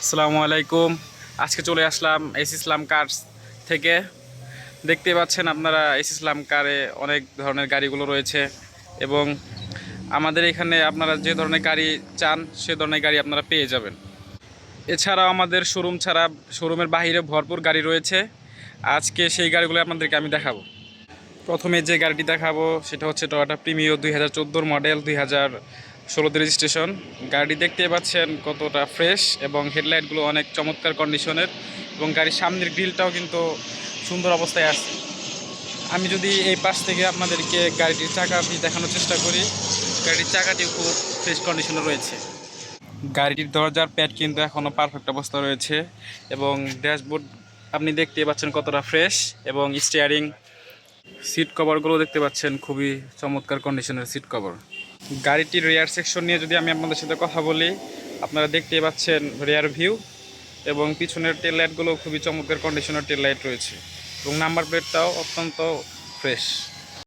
আসসালামু আলাইকুম। আজকে চলে আসলাম এস ইসলাম কার্স থেকে। দেখতে পাচ্ছেন আপনারা, এস ইসলাম কারে অনেক ধরনের গাড়িগুলো রয়েছে এবং আমাদের এখানে আপনারা যে ধরনের গাড়ি চান, সে ধরনের গাড়ি আপনারা পেয়ে যাবেন। এছাড়াও আমাদের শোরুম ছাড়া, শোরুমের বাইরে ভরপুর গাড়ি রয়েছে। আজকে সেই গাড়িগুলো আপনাদেরকে আমি দেখাবো। প্রথমে যে গাড়িটি দেখাবো, সেটা হচ্ছে টয়োটা প্রিমিও দুই হাজার মডেল দুই হাজার ষোলোতে রেজিস্ট্রেশন। গাড়ি দেখতে পাচ্ছেন কতটা ফ্রেশ এবং হেডলাইটগুলো অনেক চমৎকার কন্ডিশনের এবং গাড়ির সামনের গ্রিলটাও কিন্তু সুন্দর অবস্থায় আছে। আমি যদি এই পাশ থেকে আপনাদেরকে গাড়িটির চাকাটি দেখানোর চেষ্টা করি, গাড়ির চাকাটি খুব ফ্রেশ কন্ডিশনে রয়েছে। গাড়িটির দরজার প্যাড কিন্তু এখনও পারফেক্ট অবস্থা রয়েছে এবং ড্যাশবোর্ড আপনি দেখতে পাচ্ছেন কতটা ফ্রেশ এবং স্টিয়ারিং সিট কভারগুলো দেখতে পাচ্ছেন খুবই চমৎকার কন্ডিশনের সিট কভার গাড়িটির রেয়ার সেকশন নিয়ে যদি আমি আপনাদের সাথে কথা বলি, আপনারা দেখতে পাচ্ছেন রেয়ার ভিউ এবং পিছনের টেল লাইটগুলো খুবই চমৎকার কন্ডিশনের টেল লাইট রয়েছে এবং নাম্বার প্লেটটাও অত্যন্ত ফ্রেশ